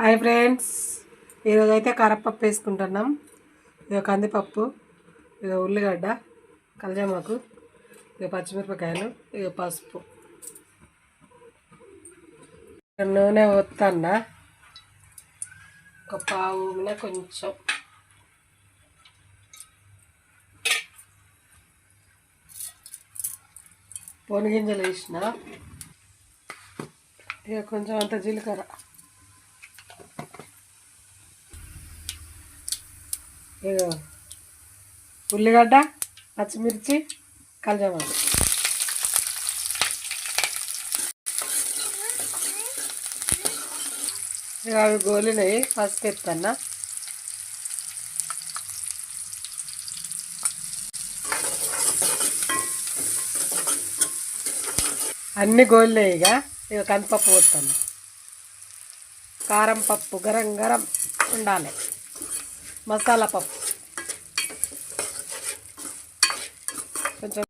Hi friends. ఈరోజు అయితే కారపప్పు వేసుకుంటున్నాం. ఇక కందిపప్పు ఇక ఉల్లిగడ్డ కలజామాకు ఇక పచ్చిమిరపకాయలు ఇక పసుపు. నూనె వత్తన్న ఒక పావు కొంచెం. పొనిగింజలు వేసిన. ఇక కొంచెం అంత జీలకర్ర. ఇక ఉల్లిగడ్డ పచ్చిమిర్చి కలజామాకు. ఇక అవి గోలినవి పసుపు ఎత్తన్నా. అన్ని గోలినాయి ఇక ఇక కందిపప్పు పోతాను కారం పప్పు గరం గరం ఉండాలి. మసాలా పప్పు కొంచెం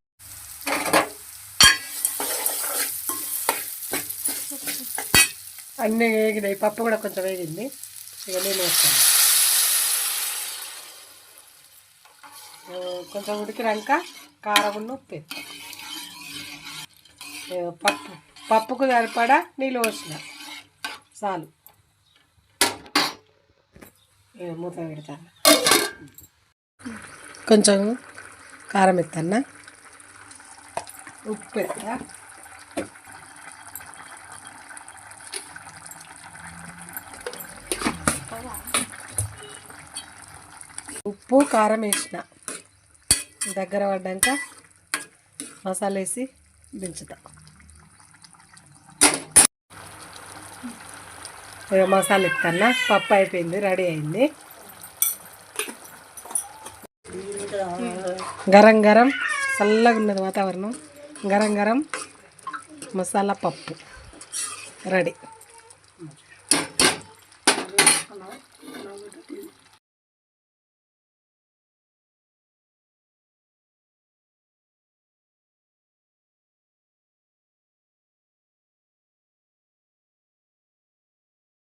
అన్నీ వేగినాయి. పప్పు కూడా కొంచెం వేగింది. ఇక నేను వేస్తాను. కొంచెం ఉడికినాక కారం ఉప్పు. వేస్తాను పప్పు. పప్పుకు సరిపడా నీళ్ళు పోసిన. చాలు. మూత పెడతాను. కొంచెం కారం ఎత్తన్నా. ఉప్పు పెడతా ఉప్పు కారం వేసిన. దగ్గర పడ్డాక మసాలా వేసి దించుతా మసాలా ఇస్తాను పప్పు అయిపోయింది రెడీ అయింది. గరం గరం చల్లగా ఉన్నది వాతావరణం. గరం గరం మసాలా పప్పు రెడీ.